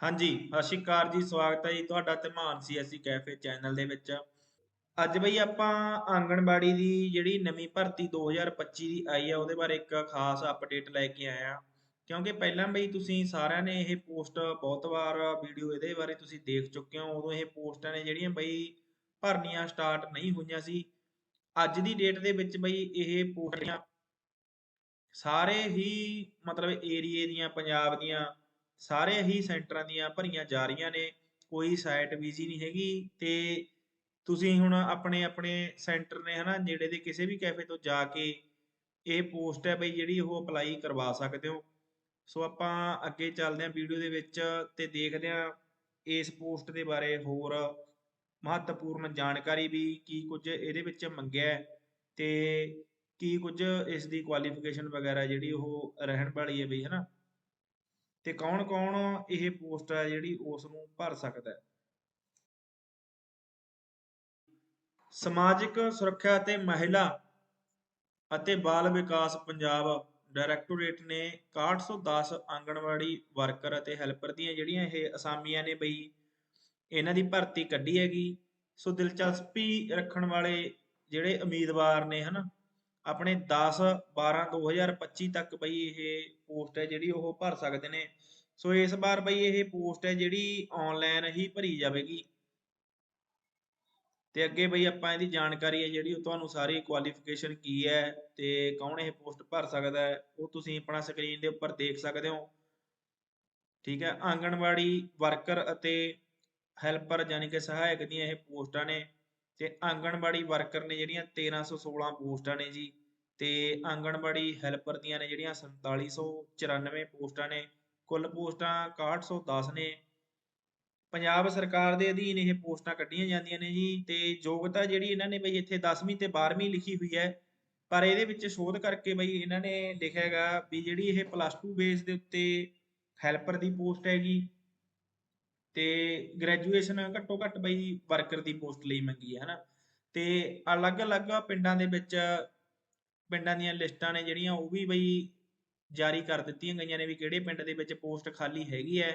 ਹਾਂਜੀ, ਸਤਿ ਸ਼੍ਰੀ ਅਕਾਲ ਜੀ, ਸਵਾਗਤ ਹੈ ਜੀ ਤੁਹਾਡਾ ਧਮਾਨ ਸੀਐਸਸੀ ਕੈਫੇ ਚੈਨਲ ਦੇ ਵਿੱਚ। ਅੱਜ ਬਈ ਆਪਾਂ ਆਂਗਣਵਾੜੀ ਦੀ ਜਿਹੜੀ ਨਵੀਂ ਭਰਤੀ 2025 ਦੀ ਆਈ ਆ, ਉਹਦੇ ਬਾਰੇ ਇੱਕ ਖਾਸ ਅਪਡੇਟ ਲੈ ਕੇ ਆਇਆ ਕਿਉਂਕਿ ਪਹਿਲਾਂ ਬਈ ਤੁਸੀਂ ਸਾਰਿਆਂ ਨੇ ਇਹ ਪੋਸਟ ਬਹੁਤ ਵਾਰ ਵੀਡੀਓ ਇਹਦੇ ਬਾਰੇ ਤੁਸੀਂ ਦੇਖ ਚੁੱਕੇ ਹੋ, ਉਦੋਂ ਇਹ ਪੋਸਟਾਂ ਨੇ ਜਿਹੜੀਆਂ ਬਈ ਭਰਨੀਆਂ ਸਟਾਰਟ ਨਹੀਂ ਹੋਈਆਂ ਸੀ। ਅੱਜ ਦੀ ਡੇਟ ਦੇ ਵਿੱਚ ਬਈ ਇਹ ਪੋਸਟਾਂ ਸਾਰੇ ਹੀ ਮਤਲਬ ਏਰੀਏ ਦੀਆਂ, ਪੰਜਾਬ ਦੀਆਂ ਸਾਰੇ ਹੀ ਸੈਂਟਰਾਂ ਦੀਆਂ ਭਰੀਆਂ ਜਾ ਰਹੀਆਂ ਨੇ, ਕੋਈ ਸਾਈਟ ਬਿਜ਼ੀ ਨਹੀਂ ਹੈਗੀ ਤੇ ਤੁਸੀਂ ਹੁਣ ਆਪਣੇ ਆਪਣੇ ਸੈਂਟਰ ਨੇ ਹਨਾ, ਨੇੜੇ ਦੇ ਕਿਸੇ ਵੀ ਕੈਫੇ ਤੋਂ ਜਾ ਕੇ ਇਹ ਪੋਸਟ ਹੈ ਬਈ ਜਿਹੜੀ ਉਹ ਅਪਲਾਈ ਕਰਵਾ ਸਕਦੇ ਹੋ। ਸੋ ਆਪਾਂ ਅੱਗੇ ਚੱਲਦੇ ਹਾਂ ਵੀਡੀਓ ਦੇ ਵਿੱਚ ਤੇ ਦੇਖਦੇ ਹਾਂ ਇਸ ਪੋਸਟ ਦੇ ਬਾਰੇ ਹੋਰ ਮਹੱਤਵਪੂਰਨ ਜਾਣਕਾਰੀ ਵੀ ਕੀ ਕੁਝ ਇਹਦੇ ਵਿੱਚ ਮੰਗਿਆ ਹੈ ਤੇ ਕੀ ਕੁਝ ਇਸ ਦੀ ਕੁਆਲੀਫਿਕੇਸ਼ਨ ਵਗੈਰਾ ਜਿਹੜੀ ਉਹ ਰਹਿਣ ਵਾਲੀ ਹੈ ਬਈ, ਹਨਾ। ਤੇ ਕੌਣ ਕੌਣ ਇਹ ਪੋਸਟ ਹੈ ਜਿਹੜੀ ਉਸ ਨੂੰ ਭਰ ਸਕਦਾ ਹੈ? ਸਮਾਜਿਕ ਸੁਰੱਖਿਆ ਅਤੇ ਮਹਿਲਾ ਅਤੇ ਬਾਲ ਵਿਕਾਸ ਪੰਜਾਬ ਡਾਇਰੈਕਟੋਰੇਟ ਨੇ 6110 ਆਂਗਣਵਾੜੀ ਵਰਕਰ ਅਤੇ ਹੈਲਪਰ ਦੀਆਂ ਜਿਹੜੀਆਂ ਇਹ ਅਸਾਮੀਆਂ ਨੇ ਬਈ, ਇਹਨਾਂ ਦੀ ਭਰਤੀ ਕੱਢੀ ਹੈਗੀ। ਸੋ ਦਿਲਚਸਪੀ ਰੱਖਣ ਵਾਲੇ ਜਿਹੜੇ ਉਮੀਦਵਾਰ ਨੇ ਹਨਾ ਆਪਣੇ 10 12 2025 ਤੱਕ ਬਈ ਇਹ ਪੋਸਟ ਹੈ ਜਿਹੜੀ ਉਹ ਭਰ ਸਕਦੇ ਨੇ। ਸੋ ਇਸ ਵਾਰ ਬਈ ਇਹ ਪੋਸਟ ਹੈ ਜਿਹੜੀ ਆਨਲਾਈਨ ਹੀ ਭਰੀ ਜਾਵੇਗੀ। ਤੇ ਅੱਗੇ ਬਈ ਆਪਾਂ ਇਹਦੀ ਜਾਣਕਾਰੀ ਹੈ ਜਿਹੜੀ ਉਹ ਤੁਹਾਨੂੰ ਸਾਰੀ ਕੁਆਲੀਫਿਕੇਸ਼ਨ ਕੀ ਹੈ ਤੇ ਕੌਣ ਇਹ ਪੋਸਟ ਭਰ ਸਕਦਾ ਹੈ, ਉਹ ਤੁਸੀਂ ਆਪਣਾ ਸਕਰੀਨ ਦੇ ਉੱਪਰ ਦੇਖ ਸਕਦੇ ਹੋ। ਠੀਕ ਹੈ, ਆਂਗਣਵਾੜੀ ਵਰਕਰ ਅਤੇ ਹੈਲਪਰ ਯਾਨੀ ਕਿ ਸਹਾਇਕ ਦੀਆਂ ਇਹ ਪੋਸਟਾਂ ਨੇ। ਤੇ ਆਂਗਣਵਾੜੀ ਵਰਕਰ ਨੇ ਜਿਹੜੀਆਂ 1316 ਪੋਸਟਾਂ ਨੇ ਜੀ ਤੇ ਆਂਗਣਵਾੜੀ ਹੈਲਪਰ ਦੀਆਂ ਨੇ ਜਿਹੜੀਆਂ 4794 ਪੋਸਟਾਂ ਨੇ, ਕੁੱਲ ਪੋਸਟਾਂ 6110 ਨੇ। ਪੰਜਾਬ ਸਰਕਾਰ ਦੇ ਅਧੀਨ ਇਹ ਪੋਸਟਾਂ ਕੱਢੀਆਂ ਜਾਂਦੀਆਂ ਨੇ ਜੀ ਤੇ ਯੋਗਤਾ ਜਿਹੜੀ ਇਹਨਾਂ ਨੇ ਬਈ ਇੱਥੇ 10ਵੀਂ ਤੇ 12ਵੀਂ ਲਿਖੀ ਹੋਈ ਹੈ, ਪਰ ਇਹਦੇ ਵਿੱਚ ਸ਼ੋਧ ਕਰਕੇ ਬਈ ਇਹਨਾਂ ਨੇ ਲਿਖਿਆ ਹੈਗਾ ਵੀ ਜਿਹੜੀ ਇਹ ਪਲੱਸ 2 ਬੇਸ ਦੇ ਉੱਤੇ ਹੈਲਪਰ ਦੀ ਪੋਸਟ ਹੈਗੀ ਤੇ ਗ੍ਰੈਜੂਏਸ਼ਨ ਘੱਟੋ ਘੱਟ ਬਈ ਵਰਕਰ ਦੀ ਪੋਸਟ ਲਈ ਮੰਗੀ ਹੈ, ਹਨਾ? ਤੇ ਅਲੱਗ-ਅਲੱਗ ਪਿੰਡਾਂ ਦੇ ਵਿੱਚ ਪਿੰਡਾਂ ਦੀਆਂ ਲਿਸਟਾਂ ਨੇ ਜਿਹੜੀਆਂ, ਉਹ ਵੀ ਬਈ ਜਾਰੀ ਕਰ ਦਿੱਤੀਆਂ ਗਈਆਂ ਨੇ ਵੀ ਕਿਹੜੇ ਪਿੰਡ ਦੇ ਵਿੱਚ ਪੋਸਟ ਖਾਲੀ ਹੈਗੀ ਹੈ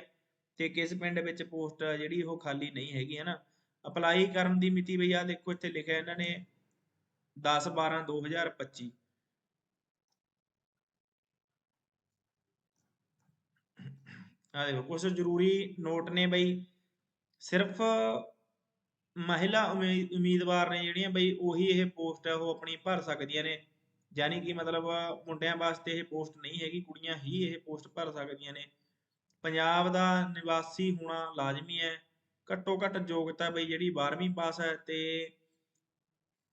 ਤੇ ਕਿਸ ਪਿੰਡ ਵਿੱਚ ਪੋਸਟ ਜਿਹੜੀ ਉਹ ਖਾਲੀ ਨਹੀਂ ਹੈਗੀ ਹੈ ਨਾ ਅਪਲਾਈ ਕਰਨ ਦੀ ਮਿਤੀ ਬਈ ਆ ਦੇਖੋ, ਇੱਥੇ ਲਿਖਿਆ ਇਹਨਾਂ ਨੇ 10 12 2025 ਆ ਦੇਖੋ ਕੁਝ ਜ਼ਰੂਰੀ ਨੋਟ ਨੇ ਬਈ। ਸਿਰਫ ਮਹਿਲਾ ਉਮੀਦਵਾਰ ਨੇ ਜਿਹੜੀਆਂ ਬਈ ਉਹੀ ਇਹ ਪੋਸਟ ਹੈ ਉਹ ਆਪਣੀ ਭਰ ਸਕਦੀਆਂ ਨੇ। ਯਾਨੀ ਕਿ ਮਤਲਬ ਮੁੰਡਿਆਂ ਵਾਸਤੇ ਇਹ ਪੋਸਟ ਨਹੀਂ ਹੈਗੀ, ਕੁੜੀਆਂ ਹੀ ਇਹ ਪੋਸਟ ਭਰ ਸਕਦੀਆਂ ਨੇ। ਪੰਜਾਬ ਦਾ ਨਿਵਾਸੀ ਹੋਣਾ ਲਾਜ਼ਮੀ ਹੈ। ਘੱਟੋ ਘੱਟ ਯੋਗਤਾ ਬਈ ਜਿਹੜੀ 12ਵੀਂ ਪਾਸ ਹੈ ਤੇ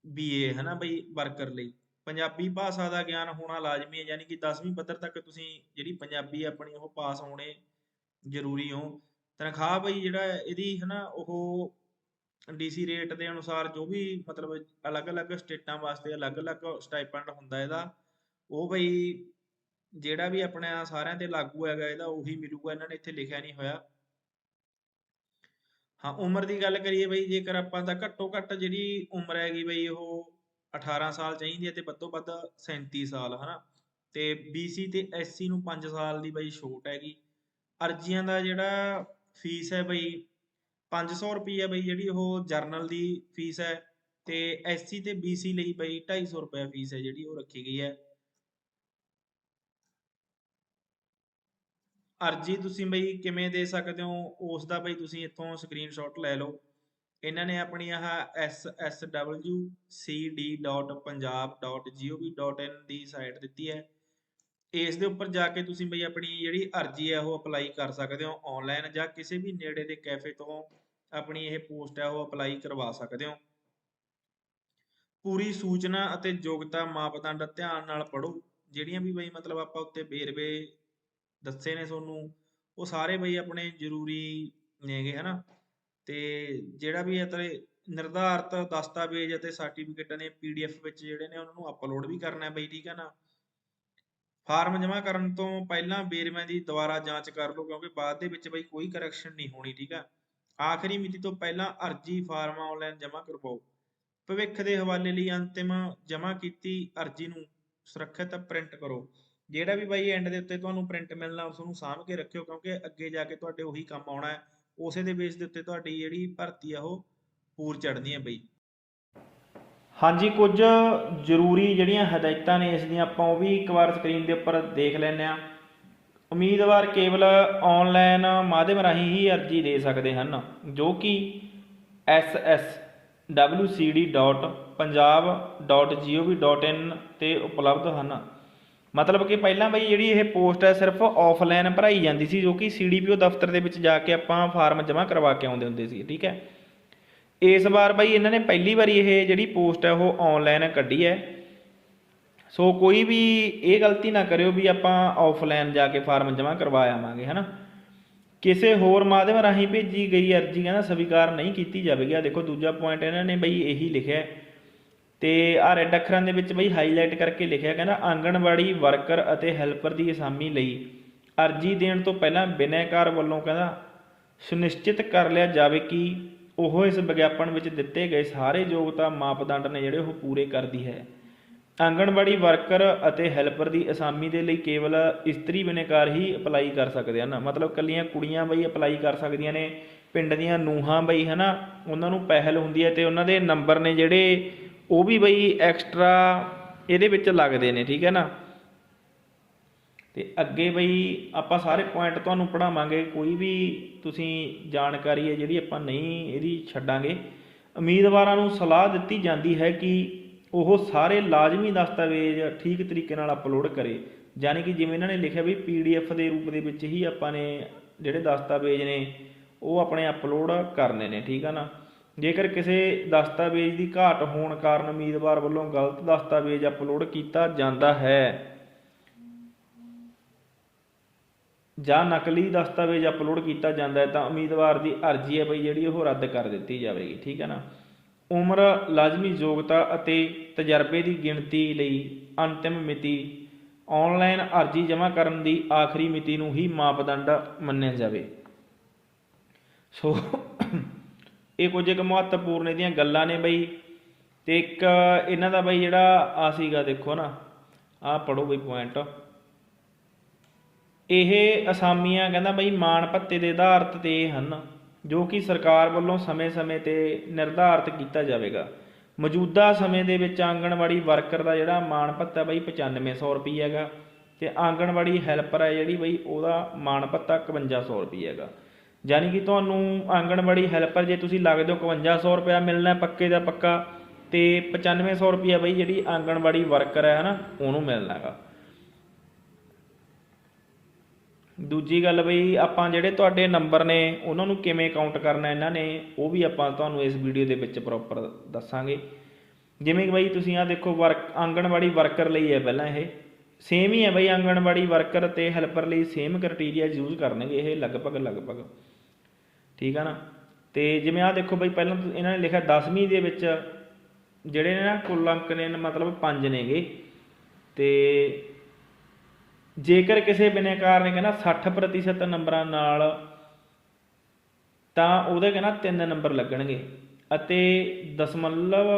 ਬੀਏ ਨਾ ਬਈ ਵਰਕਰ ਲਈ। ਪੰਜਾਬੀ ਭਾਸ਼ਾ ਦਾ ਗਿਆਨ ਹੋਣਾ ਲਾਜ਼ਮੀ ਹੈ, ਯਾਨੀ ਕਿ 10ਵੀਂ ਪੱਧਰ ਤੱਕ ਤੁਸੀਂ ਜਿਹੜੀ ਪੰਜਾਬੀ ਆਪਣੀ ਉਹ ਪਾਸ ਹੋਣੇ ਜ਼ਰੂਰੀ ਹੋ। ਤਨਖਾਹ ਬਈ ਜਿਹੜਾ ਇਹਦੀ ਹਨਾ, ਉਹ ਡੀਸੀ ਰੇਟ ਦੇ ਅਨੁਸਾਰ ਜੋ ਵੀ ਮਤਲਬ ਅਲੱਗ-ਅਲੱਗ ਸਟੇਟਾਂ ਵਾਸਤੇ ਅਲੱਗ-ਅਲੱਗ ਸਟਾਈਪੈਂਡ ਹੁੰਦਾ ਇਹਦਾ, ਉਹ ਬਈ ਜਿਹੜਾ ਵੀ ਆਪਣਾ ਸਾਰਿਆਂ ਤੇ ਲਾਗੂ ਹੈਗਾ ਇਹਦਾ, ਉਹੀ ਮਿਲੂਗਾ। ਇਹਨਾਂ ਨੇ ਇੱਥੇ ਲਿਖਿਆ ਨਹੀਂ ਹੋਇਆ। ਹਾਂ, ਉਮਰ ਦੀ ਗੱਲ ਕਰੀਏ ਬਈ, ਜੇਕਰ ਆਪਾਂ ਤਾਂ ਘੱਟੋ ਘੱਟ ਜਿਹੜੀ ਉਮਰ ਹੈਗੀ ਬਈ, ਉਹ 18 ਸਾਲ ਚਾਹੀਦੀ ਹੈ ਤੇ ਵੱਧੋ ਵੱਧ 37 ਸਾਲ, ਹਨਾ। ਤੇ BC ਤੇ SC ਨੂੰ 5 ਸਾਲ ਦੀ ਬਈ ਛੋਟ ਹੈਗੀ। ਅਰਜ਼ੀਆਂ ਦਾ ਜਿਹੜਾ ਫੀਸ ਹੈ ਬਈ 500 ਰੁਪਏ ਬਈ ਜਿਹੜੀ ਉਹ ਜਰਨਲ ਦੀ ਫੀਸ ਹੈ ਤੇ ਐਸਸੀ ਤੇ ਬੀਸੀ ਲਈ ਬਈ 250 ਰੁਪਏ ਫੀਸ ਹੈ ਜਿਹੜੀ ਉਹ ਰੱਖੀ ਗਈ ਹੈ। ਅਰਜੀ ਤੁਸੀਂ ਬਈ ਕਿਵੇਂ ਦੇ ਸਕਦੇ ਹੋ? ਉਸ ਦਾ ਬਈ ਤੁਸੀਂ ਇੱਥੋਂ ਸਕਰੀਨਸ਼ਾਟ ਲੈ ਲਓ। ਇਹਨਾਂ ਨੇ ਆਪਣੀ ਆਹ sswcd.punjab.gov.in ਦੀ ਸਾਈਟ ਦਿੱਤੀ ਹੈ। ਇਸ ਦੇ ਉੱਪਰ ਜਾ ਕੇ ਤੁਸੀਂ ਬਈ ਆਪਣੀ ਜਿਹੜੀ ਅਰਜੀ ਹੈ ਉਹ ਅਪਲਾਈ ਕਰ ਸਕਦੇ ਹੋ ਆਨਲਾਈਨ ਜਾਂ ਕਿਸੇ ਵੀ ਨੇੜੇ ਦੇ ਕੈਫੇ ਤੋਂ ਆਪਣੀ ਇਹ ਪੋਸਟ ਹੈ ਉਹ ਅਪਲਾਈ ਕਰਵਾ ਸਕਦੇ ਹੋ। ਪੂਰੀ ਸੂਚਨਾ ਅਤੇ ਯੋਗਤਾ ਮਾਪਦੰਡ ਧਿਆਨ ਨਾਲ ਪੜੋ ਜਿਹੜੀਆਂ ਵੀ ਬਈ ਮਤਲਬ ਆਪਾਂ ਉੱਤੇ ਵੇਰਵੇ ਦੱਸੇ ਨੇ ਤੁਹਾਨੂੰ, ਉਹ ਸਾਰੇ ਬਈ ਆਪਣੇ ਜ਼ਰੂਰੀ ਨੇਗੇ, ਹਨਾ? ਤੇ ਜਿਹੜਾ ਵੀ ਇਤਰੇ ਨਿਰਧਾਰਤ ਦਸਤਾਵੇਜ਼ ਅਤੇ ਸਰਟੀਫਿਕੇਟਾਂ ਨੇ ਪੀਡੀਐਫ ਵਿੱਚ ਜਿਹੜੇ ਨੇ, ਉਹਨਾਂ ਨੂੰ ਅਪਲੋਡ ਵੀ ਕਰਨਾ ਹੈ ਬਈ, ਠੀਕ ਹੈ ਨਾ? ਫਾਰਮ ਜਮ੍ਹਾਂ ਕਰਨ ਤੋਂ ਪਹਿਲਾਂ ਵੇਰਵਿਆਂ ਦੀ ਦੁਬਾਰਾ ਜਾਂਚ ਕਰ ਲਓ, ਕਿਉਂਕਿ ਬਾਅਦ ਦੇ ਵਿੱਚ ਬਈ ਕੋਈ ਕਰੈਕਸ਼ਨ ਨਹੀਂ ਹੋਣੀ, ਠੀਕ ਆ? ਆਖਰੀ ਮਿਤੀ ਤੋਂ ਪਹਿਲਾਂ ਅਰਜੀ ਫਾਰਮ ਆਨਲਾਈਨ ਜਮ੍ਹਾਂ ਕਰਵਾਓ। ਭਵਿੱਖ ਦੇ ਹਵਾਲੇ ਲਈ ਅੰਤਿਮ ਜਮ੍ਹਾਂ ਕੀਤੀ ਅਰਜੀ ਨੂੰ ਸੁਰੱਖਿਅਤ ਪ੍ਰਿੰਟ ਕਰੋ। ਜਿਹੜਾ ਵੀ ਬਾਈ ਐਂਡ ਦੇ ਉੱਤੇ ਤੁਹਾਨੂੰ ਪ੍ਰਿੰਟ ਮਿਲਣਾ, ਉਸ ਨੂੰ ਸਾਂਭ ਕੇ ਰੱਖਿਓ, ਕਿਉਂਕਿ ਅੱਗੇ ਜਾ ਕੇ ਤੁਹਾਡੇ ਉਹੀ ਕੰਮ ਆਉਣਾ ਹੈ। ਉਸੇ ਦੇ ਬੇਸ ਦੇ ਉੱਤੇ ਤੁਹਾਡੀ ਜਿਹੜੀ ਭਰਤੀ ਆ, ਉਹ ਪੂਰ ਚੜ੍ਹਨੀ ਹੈ ਬਈ। ਹਾਂਜੀ, ਕੁਝ ਜ਼ਰੂਰੀ ਜਿਹੜੀਆਂ ਹਦਾਇਤਾਂ ਨੇ ਇਸ ਦੀਆਂ, ਆਪਾਂ ਉਹ ਵੀ ਇੱਕ ਵਾਰ ਸਕਰੀਨ ਦੇ ਉੱਪਰ ਦੇਖ ਲੈਂਦੇ ਆ ਉਮੀਦਵਾਰ ਕੇਵਲ ਆਨਲਾਈਨ ਮਾਧਿਅਮ ਰਾਹੀਂ ਹੀ ਅਰਜ਼ੀ ਦੇ ਸਕਦੇ ਹਨ, ਜੋ ਕਿ ss.wcd.punjab.gov.in ਤੇ ਉਪਲਬਧ ਹਨ। ਮਤਲਬ ਕਿ ਪਹਿਲਾਂ ਬਈ ਜਿਹੜੀ ਇਹ ਪੋਸਟ ਹੈ, ਸਿਰਫ ਆਫਲਾਈਨ ਭਰਾਈ ਜਾਂਦੀ ਸੀ, ਜੋ ਕਿ ਸੀਡੀਪੀਓ ਦਫ਼ਤਰ ਦੇ ਵਿੱਚ ਜਾ ਕੇ ਆਪਾਂ ਫਾਰਮ ਜਮ੍ਹਾਂ ਕਰਵਾ ਕੇ ਆਉਂਦੇ ਹੁੰਦੇ ਸੀ, ਠੀਕ ਹੈ? ਇਸ ਵਾਰ ਬਾਈ ਇਹਨਾਂ ਨੇ ਪਹਿਲੀ ਵਾਰੀ ਇਹ ਜਿਹੜੀ ਪੋਸਟ ਹੈ ਉਹ ਆਨਲਾਈਨ ਕੱਢੀ ਹੈ। ਸੋ ਕੋਈ ਵੀ ਇਹ ਗਲਤੀ ਨਾ ਕਰਿਓ ਵੀ ਆਪਾਂ ਆਫਲਾਈਨ ਜਾ ਕੇ ਫਾਰਮ ਜਮ੍ਹਾਂ ਕਰਵਾ ਆਵਾਂਗੇ, ਹਨਾ? ਕਿਸੇ ਹੋਰ ਮਾਧਿਅਮ ਰਾਹੀਂ ਭੇਜੀ ਗਈ ਅਰਜ਼ੀ ਕਹਿੰਦਾ ਸਵੀਕਾਰ ਨਹੀਂ ਕੀਤੀ ਜਾਵੇਗੀ। ਆ ਦੇਖੋ, ਦੂਜਾ ਪੁਆਇੰਟ ਇਹਨਾਂ ਨੇ ਬਈ ਇਹੀ ਲਿਖਿਆ ਹੈ। ਤੇ ਆ ਰੈੱਡ ਅੱਖਰਾਂ ਦੇ ਵਿੱਚ ਬਈ ਹਾਈਲਾਈਟ ਕਰਕੇ ਲਿਖਿਆ, ਕਹਿੰਦਾ ਆਂਗਣਵਾੜੀ ਵਰਕਰ ਅਤੇ ਹੈਲਪਰ ਦੀ ਅਸਾਮੀ ਲਈ ਅਰਜ਼ੀ ਦੇਣ ਤੋਂ ਪਹਿਲਾਂ ਬਿਨੈਕਾਰ ਵੱਲੋਂ, ਕਹਿੰਦਾ, ਸੁਨਿਸ਼ਚਿਤ ਕਰ ਲਿਆ ਜਾਵੇ ਕਿ ਉਹ ਇਸ ਵਿਗਿਆਪਨ ਵਿੱਚ ਦਿੱਤੇ ਗਏ ਸਾਰੇ ਯੋਗਤਾ ਮਾਪਦੰਡ ਨੇ ਜਿਹੜੇ ਉਹ ਪੂਰੇ ਕਰਦੀ ਹੈ। ਆਂਗਣਵਾੜੀ ਵਰਕਰ ਅਤੇ ਹੈਲਪਰ ਦੀ ਅਸਾਮੀ ਦੇ ਲਈ ਕੇਵਲ ਇਸਤਰੀ ਬਿਨੇਕਾਰ ਹੀ ਅਪਲਾਈ ਕਰ ਸਕਦੇ ਹਨ। ਮਤਲਬ ਕੱਲੀਆਂ ਕੁੜੀਆਂ ਬਈ ਅਪਲਾਈ ਕਰ ਸਕਦੀਆਂ ਨੇ, ਪਿੰਡ ਦੀਆਂ ਨੂਹਾਂ ਬਈ, ਹਨਾ? ਉਹਨਾਂ ਨੂੰ ਪਹਿਲ ਹੁੰਦੀ ਹੈ ਤੇ ਉਹਨਾਂ ਦੇ ਨੰਬਰ ਨੇ ਜਿਹੜੇ ਉਹ ਵੀ ਬਈ ਐਕਸਟਰਾ ਇਹਦੇ ਵਿੱਚ ਲੱਗਦੇ ਨੇ, ਠੀਕ ਹੈ ਨਾ? ਤੇ ਅੱਗੇ ਬਈ ਆਪਾਂ ਸਾਰੇ ਪੁਆਇੰਟ ਤੁਹਾਨੂੰ ਪੜਾਵਾਂਗੇ ਕੋਈ ਵੀ ਤੁਸੀਂ ਜਾਣਕਾਰੀ ਹੈ ਜਿਹੜੀ ਆਪਾਂ ਨਹੀਂ ਇਹਦੀ ਛੱਡਾਂਗੇ। ਉਮੀਦਵਾਰਾਂ ਨੂੰ ਸਲਾਹ ਦਿੱਤੀ ਜਾਂਦੀ ਹੈ ਕਿ ਉਹ ਸਾਰੇ ਲਾਜ਼ਮੀ ਦਸਤਾਵੇਜ਼ ਠੀਕ ਤਰੀਕੇ ਨਾਲ ਅਪਲੋਡ ਕਰੇ। ਯਾਨੀ ਕਿ ਜਿਵੇਂ ਇਹਨਾਂ ਨੇ ਲਿਖਿਆ ਵੀ ਪੀਡੀਐਫ ਦੇ ਰੂਪ ਦੇ ਵਿੱਚ ਹੀ ਆਪਾਂ ਨੇ ਜਿਹੜੇ ਦਸਤਾਵੇਜ਼ ਨੇ, ਉਹ ਆਪਣੇ ਅਪਲੋਡ ਕਰਨੇ ਨੇ, ਠੀਕ ਆ ਨਾ? ਜੇਕਰ ਕਿਸੇ ਦਸਤਾਵੇਜ਼ ਦੀ ਘਾਟ ਹੋਣ ਕਾਰਨ ਉਮੀਦਵਾਰ ਵੱਲੋਂ ਗਲਤ ਦਸਤਾਵੇਜ਼ ਅਪਲੋਡ ਕੀਤਾ ਜਾਂਦਾ ਹੈ ਜਾਂ ਨਕਲੀ ਦਸਤਾਵੇਜ਼ ਅਪਲੋਡ ਕੀਤਾ ਜਾਂਦਾ ਹੈ ਤਾਂ ਉਮੀਦਵਾਰ ਦੀ ਅਰਜ਼ੀ ਹੈ ਬਈ ਜਿਹੜੀ ਉਹ ਰੱਦ ਕਰ ਦਿੱਤੀ ਜਾਵੇਗੀ, ਠੀਕ ਹੈ ਨਾ? ਉਮਰ, ਲਾਜ਼ਮੀ ਯੋਗਤਾ ਅਤੇ ਤਜਰਬੇ ਦੀ ਗਿਣਤੀ ਲਈ ਅੰਤਿਮ ਮਿਤੀ ਆਨਲਾਈਨ ਅਰਜ਼ੀ ਜਮ੍ਹਾਂ ਕਰਨ ਦੀ ਆਖਰੀ ਮਿਤੀ ਨੂੰ ਹੀ ਮਾਪਦੰਡ ਮੰਨਿਆ ਜਾਵੇ। ਸੋ, ਇਹ ਕੁਝ ਇੱਕ ਮਹੱਤਵਪੂਰਨ ਇਹਦੀਆਂ ਗੱਲਾਂ ਨੇ ਬਈ ਤੇ ਇੱਕ ਇਹਨਾਂ ਦਾ ਬਈ ਜਿਹੜਾ ਆ ਸੀਗਾ ਦੇਖੋ ਨਾ, ਆਹ ਪੜੋ ਬਈ ਪੁਆਇੰਟ ਇਹ ਅਸਾਮੀਆਂ ਕਹਿੰਦਾ ਬਈ ਮਾਣ ਭੱਤੇ ਦੇ ਆਧਾਰਤ ਤੇ ਹਨ, ਜੋ ਕਿ ਸਰਕਾਰ ਵੱਲੋਂ ਸਮੇਂ-ਸਮੇਂ ਤੇ ਨਿਰਧਾਰਤ ਕੀਤਾ ਜਾਵੇਗਾ। ਮੌਜੂਦਾ ਸਮੇਂ ਦੇ ਵਿੱਚ ਆਂਗਣਵਾੜੀ ਵਰਕਰ ਦਾ ਜਿਹੜਾ ਮਾਣ ਭੱਤਾ ਬਈ 9500 ਰੁਪਏ ਹੈਗਾ ਤੇ ਆਂਗਣਵਾੜੀ ਹੈਲਪਰ ਹੈ ਜਿਹੜੀ ਬਈ ਉਹਦਾ ਮਾਣ ਭੱਤਾ 5100 ਰੁਪਏ ਹੈਗਾ। ਯਾਨੀ ਕਿ ਤੁਹਾਨੂੰ ਆਂਗਣਵਾੜੀ ਹੈਲਪਰ ਜੇ ਤੁਸੀਂ ਲੱਗਦੇ ਹੋ 5100 ਰੁਪਇਆ ਮਿਲਣਾ ਪੱਕੇ ਦਾ ਪੱਕਾ ਤੇ 9500 ਰੁਪਇਆ ਬਈ ਜਿਹੜੀ ਆਂਗਣਵਾੜੀ ਵਰਕਰ ਹੈ ਹਨਾ, ਉਹਨੂੰ ਮਿਲਣਾ ਹੈਗਾ ਦੂਜੀ ਗੱਲ ਬਈ, ਆਪਾਂ ਜਿਹੜੇ ਤੁਹਾਡੇ ਨੰਬਰ ਨੇ, ਉਹਨਾਂ ਨੂੰ ਕਿਵੇਂ ਕਾਊਂਟ ਕਰਨਾ ਇਹਨਾਂ ਨੇ, ਉਹ ਵੀ ਆਪਾਂ ਤੁਹਾਨੂੰ ਇਸ ਵੀਡੀਓ ਦੇ ਵਿੱਚ ਪ੍ਰੋਪਰ ਦੱਸਾਂਗੇ। ਜਿਵੇਂ ਕਿ ਬਈ, ਤੁਸੀਂ ਆ ਦੇਖੋ ਵਰਕ ਆਂਗਣਵਾੜੀ ਵਰਕਰ ਲਈ ਹੈ ਪਹਿਲਾਂ ਇਹ। ਸੇਮ ਹੀ ਹੈ ਬਈ, ਆਂਗਣਵਾੜੀ ਵਰਕਰ ਤੇ ਹੈਲਪਰ ਲਈ ਸੇਮ ਕ੍ਰਾਈਟੇਰੀਆ ਯੂਜ਼ ਕਰਨਗੇ ਇਹ, ਲਗਭਗ ਲਗਭਗ। ਠੀਕ ਆ ਨਾ? ਤੇ ਜਿਵੇਂ ਆ ਦੇਖੋ ਬਈ, ਪਹਿਲਾਂ ਇਹਨਾਂ ਨੇ ਲਿਖਿਆ 10ਵੀਂ ਦੇ ਵਿੱਚ, ਜਿਹੜੇ ਨੇ ਨਾ ਕੁੱਲ ਅੰਕ ਨੇ, ਮਤਲਬ 5 ਨੇਗੇ। ਤੇ ਜੇਕਰ ਕਿਸੇ ਬਿਨੇਕਾਰ ਨੇ ਕਹਿੰਦਾ 60% ਨੰਬਰਾਂ ਨਾਲ, ਤਾਂ ਉਹਦੇ ਕਹਿੰਦਾ 3 ਨੰਬਰ ਲੱਗਣਗੇ ਅਤੇ ਦਸ਼ਮਲਵ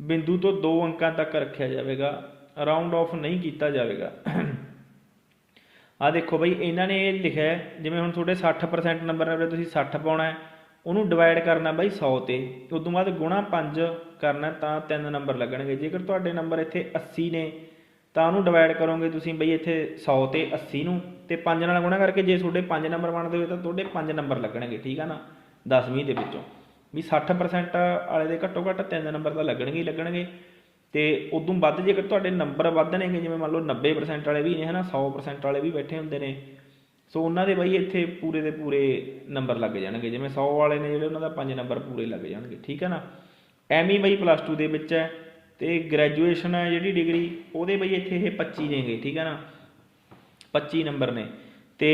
ਬਿੰਦੂ ਤੋਂ 2 ਅੰਕਾਂ ਤੱਕ ਰੱਖਿਆ ਜਾਵੇਗਾ ਰਾਉਂਡ ਆਫ ਨਹੀਂ ਕੀਤਾ ਜਾਵੇਗਾ। ਆ ਦੇਖੋ ਬਈ, ਇਹਨਾਂ ਨੇ ਇਹ ਲਿਖਿਆ ਜਿਵੇਂ ਹੁਣ ਤੁਹਾਡੇ 60% ਨੰਬਰ ਨੇ, ਤੁਸੀਂ 60 ਪਾਉਣਾ ਹੈ, ਉਹਨੂੰ ਡਿਵਾਈਡ ਕਰਨਾ ਬਾਈ 100 ਤੇ, ਉਸ ਤੋਂ ਬਾਅਦ ਗੁਣਾ 5 ਕਰਨਾ ਤਾਂ 3 ਨੰਬਰ ਲੱਗਣਗੇ। ਜੇਕਰ ਤੁਹਾਡੇ ਨੰਬਰ ਇੱਥੇ 80 ਨੇ ਤਾਂ ਉਹਨੂੰ ਡਿਵਾਈਡ ਕਰੋਗੇ ਤੁਸੀਂ ਬਈ ਇੱਥੇ 100 ਤੇ 80 ਨੂੰ ਤੇ 5 ਨਾਲ ਗੁਣਾ ਕਰਕੇ ਜੇ ਤੁਹਾਡੇ 5 ਨੰਬਰ ਬਣਦੇ ਹੋਏ ਤਾਂ ਤੁਹਾਡੇ 5 ਨੰਬਰ ਲੱਗਣਗੇ, ਠੀਕ ਆ ਨਾ? 10ਵੀਂ ਦੇ ਵਿੱਚੋਂ। ਵੀ 60% ਵਾਲੇ ਦੇ ਘੱਟੋ ਘੱਟ 3 ਨੰਬਰ ਤਾਂ ਲੱਗਣਗੇ ਹੀ ਲੱਗਣਗੇ। ਤੇ ਉਦੋਂ ਵੱਧ ਜੇਕਰ ਤੁਹਾਡੇ ਨੰਬਰ ਵੱਧ ਨੇਗੇ, ਜਿਵੇਂ ਮੰਨ ਲਓ 90% ਵਾਲੇ ਵੀ ਨੇ, ਹਨਾ 100% ਵਾਲੇ ਵੀ ਬੈਠੇ ਹੁੰਦੇ ਨੇ। ਸੋ ਉਹਨਾਂ ਦੇ ਬਈ ਇੱਥੇ ਪੂਰੇ ਦੇ ਪੂਰੇ ਨੰਬਰ ਲੱਗ ਜਾਣਗੇ। ਜਿਵੇਂ 100 ਵਾਲੇ ਨੇ ਜਿਹੜੇ, ਉਹਨਾਂ ਦਾ 5 ਨੰਬਰ ਪੂਰੇ ਲੱਗ ਜਾਣਗੇ, ਠੀਕ ਹੈ ਨਾ? ਐਵੇਂ ਬਈ ਪਲੱਸ 2 ਦੇ ਵਿੱਚ ਹੈ। ਤੇ ਗ੍ਰੈਜੂਏਸ਼ਨ ਹੈ ਜਿਹੜੀ ਡਿਗਰੀ ਉਹਦੇ ਬਈ ਇੱਥੇ ਇਹ 25 ਨੇਗੇ ਠੀਕ ਹੈ ਨਾ? 25 ਨੰਬਰ ਨੇ। ਤੇ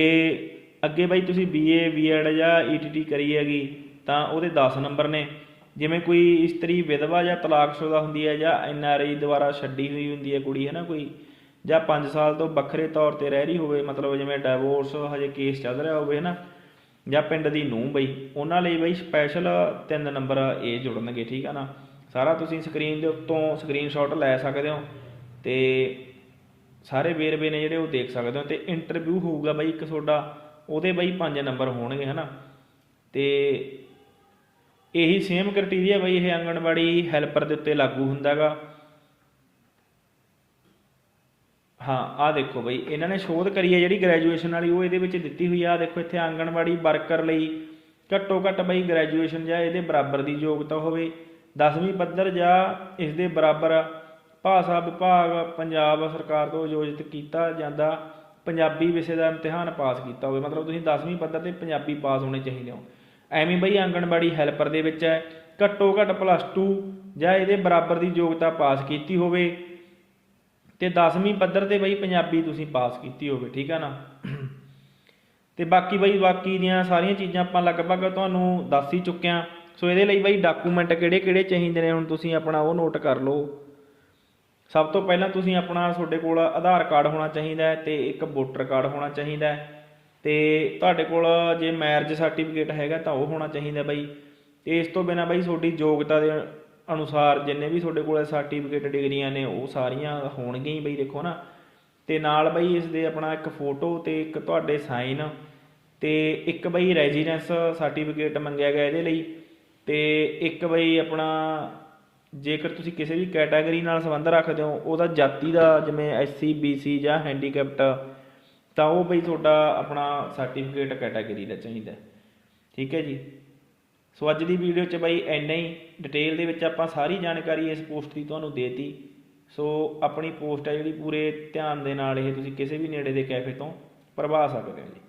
ਅੱਗੇ ਬਈ ਤੁਸੀਂ ਬੀਏ ਬੀਐਡ ਜਾਂ ਈਟੀਟੀ ਕਰੀ ਹੈਗੀ, ਤਾਂ ਉਹਦੇ 10 ਨੰਬਰ ਨੇ। ਜਿਵੇਂ ਕੋਈ ਇਸਤਰੀ ਵਿਧਵਾ ਜਾਂ ਤਲਾਕਸ਼ੁਦਾ ਹੁੰਦੀ ਹੈ ਜਾਂ ਐਨਆਰਆਈ ਦੁਆਰਾ ਛੱਡੀ ਹੋਈ ਹੁੰਦੀ ਹੈ ਕੁੜੀ, ਹੈ ਨਾ ਕੋਈ? ਜਾਂ 5 ਸਾਲ ਤੋਂ ਵੱਖਰੇ ਤੌਰ ਤੇ ਰਹਿ ਰਹੀ ਹੋਵੇ, ਮਤਲਬ ਜਿਵੇਂ ਡਿਵੋਰਸ ਹਜੇ ਕੇਸ ਚੱਲ ਰਿਹਾ ਹੋਵੇ, ਹੈ ਨਾ? ਜਾਂ ਪਿੰਡ ਦੀ ਨੂੰਹ ਬਈ, ਉਹਨਾਂ ਲਈ ਬਈ ਸਪੈਸ਼ਲ ਤਿੰਨ ਨੰਬਰ ਇਹ ਜੁੜਨਗੇ, ਠੀਕ ਆ ਨਾ? ਸਾਰਾ ਤੁਸੀਂ ਸਕਰੀਨ ਦੇ ਉੱਤੋਂ ਸਕਰੀਨਸ਼ਾਟ ਲੈ ਸਕਦੇ ਹੋ ਤੇ ਸਾਰੇ ਵੇਰਵੇ ਨੇ ਜਿਹੜੇ ਉਹ ਦੇਖ ਸਕਦੇ ਹੋ ਤੇ ਇੰਟਰਵਿਊ ਹੋਊਗਾ ਬਾਈ ਇੱਕ ਤੁਹਾਡਾ, ਉਹਦੇ ਬਾਈ ਪੰਜ ਨੰਬਰ ਹੋਣਗੇ, ਹਨਾ? ਤੇ ਇਹੀ ਸੇਮ ਕ੍ਰਾਈਟੇਰੀਆ ਬਾਈ ਇਹ ਆਂਗਣਵਾੜੀ ਹੈਲਪਰ ਦੇ ਉੱਤੇ ਲਾਗੂ ਹੁੰਦਾਗਾ। ਹਾਂ, ਆਹ ਦੇਖੋ ਬਈ, ਇਹਨਾਂ ਨੇ ਸ਼ੋਧ ਕਰੀ ਹੈ ਜਿਹੜੀ ਗ੍ਰੈਜੂਏਸ਼ਨ ਵਾਲੀ, ਉਹ ਇਹਦੇ ਵਿੱਚ ਦਿੱਤੀ ਹੋਈ ਆ। ਆਹ ਦੇਖੋ ਇੱਥੇ ਆਂਗਣਵਾੜੀ ਵਰਕਰ ਲਈ ਘੱਟੋ ਘੱਟ ਬਈ ਗ੍ਰੈਜੂਏਸ਼ਨ ਜਾਂ ਇਹਦੇ ਬਰਾਬਰ ਦੀ ਯੋਗਤਾ ਹੋਵੇ। 10ਵੀਂ ਪੱਧਰ ਜਾਂ ਇਸ ਦੇ ਬਰਾਬਰ ਭਾਸ਼ਾ ਵਿਭਾਗ ਪੰਜਾਬ ਸਰਕਾਰ ਤੋਂ ਆਯੋਜਿਤ ਕੀਤਾ ਜਾਂਦਾ। ਪੰਜਾਬੀ ਵਿਸ਼ੇ ਦਾ ਇਮਤਿਹਾਨ ਪਾਸ ਕੀਤਾ ਹੋਵੇ। ਮਤਲਬ ਤੁਸੀਂ 10ਵੀਂ ਪੱਧਰ ਤੇ ਪੰਜਾਬੀ ਪਾਸ ਹੋਣੇ ਚਾਹੀਦੇ ਹੋ। ਐਵੇਂ ਬਈ ਆਂਗਣਵਾੜੀ ਹੈਲਪਰ ਦੇ ਵਿੱਚ ਹੈ, ਘੱਟੋ ਘੱਟ ਪਲੱਸ 2 ਜਾਂ ਇਹਦੇ ਬਰਾਬਰ ਦੀ ਯੋਗਤਾ ਪਾਸ ਕੀਤੀ ਹੋਵੇ। ਤੇ 10ਵੀਂ ਪੱਧਰ ਤੇ ਬਈ ਪੰਜਾਬੀ ਤੁਸੀਂ ਪਾਸ ਕੀਤੀ ਹੋਵੇ, ਠੀਕ ਆ ਨਾ? ਤੇ ਬਾਕੀ ਬਈ ਬਾਕੀ ਦੀਆਂ ਸਾਰੀਆਂ ਚੀਜ਼ਾਂ ਆਪਾਂ ਲਗਭਗ ਤੁਹਾਨੂੰ ਦੱਸ ਹੀ ਚੁੱਕਿਆ ਸੋ ਇਹਦੇ ਲਈ ਬਈ ਡਾਕੂਮੈਂਟ ਕਿਹੜੇ ਕਿਹੜੇ ਚਾਹੀਦੇ ਨੇ, ਹੁਣ ਤੁਸੀਂ ਆਪਣਾ ਉਹ ਨੋਟ ਕਰ ਲਓ। ਸਭ ਤੋਂ ਪਹਿਲਾਂ ਤੁਸੀਂ ਆਪਣਾ ਤੁਹਾਡੇ ਕੋਲ ਆਧਾਰ ਕਾਰਡ ਹੋਣਾ ਚਾਹੀਦਾ ਹੈ ਤੇ ਇੱਕ ਵੋਟਰ ਕਾਰਡ ਹੋਣਾ ਚਾਹੀਦਾ ਹੈ। ਤੇ ਤੁਹਾਡੇ ਕੋਲ ਜੇ ਮੈਰਿਜ ਸਰਟੀਫਿਕੇਟ ਹੈਗਾ ਤਾਂ ਉਹ ਹੋਣਾ ਚਾਹੀਦਾ ਬਈ। ਤੇ ਇਸ ਤੋਂ ਬਿਨਾ ਬਾਈ ਤੁਹਾਡੀ ਯੋਗਤਾ ਦੇ ਅਨੁਸਾਰ ਜਿੰਨੇ ਵੀ ਤੁਹਾਡੇ ਕੋਲ ਸਰਟੀਫਿਕੇਟ ਡਿਗਰੀਆਂ ਨੇ, ਉਹ ਸਾਰੀਆਂ ਹੋਣਗੀਆਂ ਹੀ ਬਈ ਦੇਖੋ ਨਾ। ਤੇ ਨਾਲ ਬਈ ਇਸ ਦੇ ਆਪਣਾ ਇੱਕ ਫੋਟੋ ਤੇ ਇੱਕ ਤੁਹਾਡੇ ਸਾਈਨ ਤੇ ਇੱਕ ਬਈ ਰੈਜ਼ੀਡੈਂਸ ਸਰਟੀਫਿਕੇਟ ਮੰਗਿਆ ਗਿਆ ਇਹਦੇ ਲਈ। ਤੇ ਇੱਕ ਬਈ ਆਪਣਾ ਜੇਕਰ ਤੁਸੀਂ ਕਿਸੇ ਵੀ ਕੈਟਾਗਰੀ ਨਾਲ ਸੰਬੰਧ ਰੱਖਦੇ ਹੋ, ਉਹਦਾ ਜਾਤੀ ਦਾ ਜਿਵੇਂ ਐਸਸੀ ਬੀਸੀ ਜਾਂ ਹੈਂਡੀਕੈਪਟ ਤਾਂ ਉਹ ਬਈ ਤੁਹਾਡਾ ਆਪਣਾ ਸਰਟੀਫਿਕੇਟ ਕੈਟਾਗਰੀ ਦਾ ਚਾਹੀਦਾ। ਠੀਕ ਹੈ ਜੀ? ਸੋ ਅੱਜ ਦੀ ਵੀਡੀਓ 'ਚ ਬਾਈ ਇੰਨਾ ਹੀ। ਡਿਟੇਲ ਦੇ ਵਿੱਚ ਆਪਾਂ ਸਾਰੀ ਜਾਣਕਾਰੀ ਇਸ ਪੋਸਟ ਦੀ ਤੁਹਾਨੂੰ ਦੇਤੀ। ਸੋ ਆਪਣੀ ਪੋਸਟ ਹੈ ਜਿਹੜੀ ਪੂਰੇ ਧਿਆਨ ਦੇ ਨਾਲ ਇਹ ਤੁਸੀਂ ਕਿਸੇ ਵੀ ਨੇੜੇ ਦੇ ਕੈਫੇ ਤੋਂ ਭਰਵਾ ਸਕਦੇ ਹੋ ਜੀ।